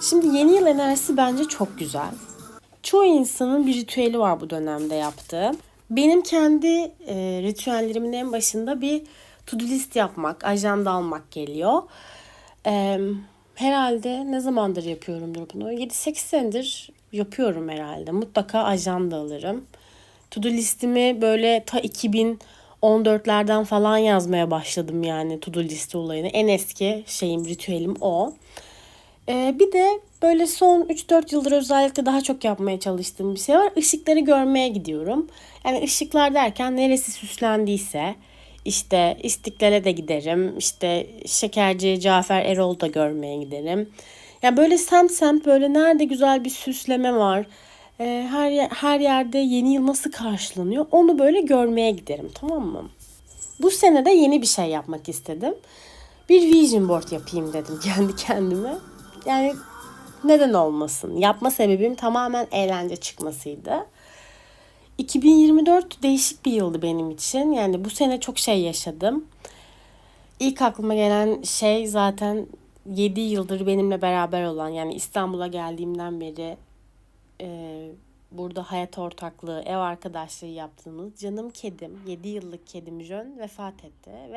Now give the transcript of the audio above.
Şimdi yeni yıl enerjisi bence çok güzel. Çoğu insanın bir ritüeli var bu dönemde yaptığı. Benim kendi e, ritüellerimin en başında bir to-do list yapmak, ajanda almak geliyor. E, herhalde ne zamandır yapıyorumdur bunu? 7-8 senedir yapıyorum herhalde. Mutlaka ajanda alırım. To-do listimi böyle ta 2014'lerden falan yazmaya başladım yani to-do listi olayını. En eski şeyim, ritüelim o. Ee, bir de böyle son 3-4 yıldır özellikle daha çok yapmaya çalıştığım bir şey var. Işıkları görmeye gidiyorum. Yani ışıklar derken neresi süslendiyse işte İstiklal'e de giderim. İşte Şekerci Cafer Erol da görmeye giderim. Yani böyle semt semt böyle nerede güzel bir süsleme var. e, her, her yerde yeni yıl nasıl karşılanıyor onu böyle görmeye giderim tamam mı? Bu sene de yeni bir şey yapmak istedim. Bir vision board yapayım dedim kendi kendime. Yani neden olmasın? Yapma sebebim tamamen eğlence çıkmasıydı. 2024 değişik bir yıldı benim için. Yani bu sene çok şey yaşadım. İlk aklıma gelen şey zaten 7 yıldır benimle beraber olan yani İstanbul'a geldiğimden beri e, burada hayat ortaklığı, ev arkadaşlığı yaptığımız canım kedim, 7 yıllık kedim Jön vefat etti ve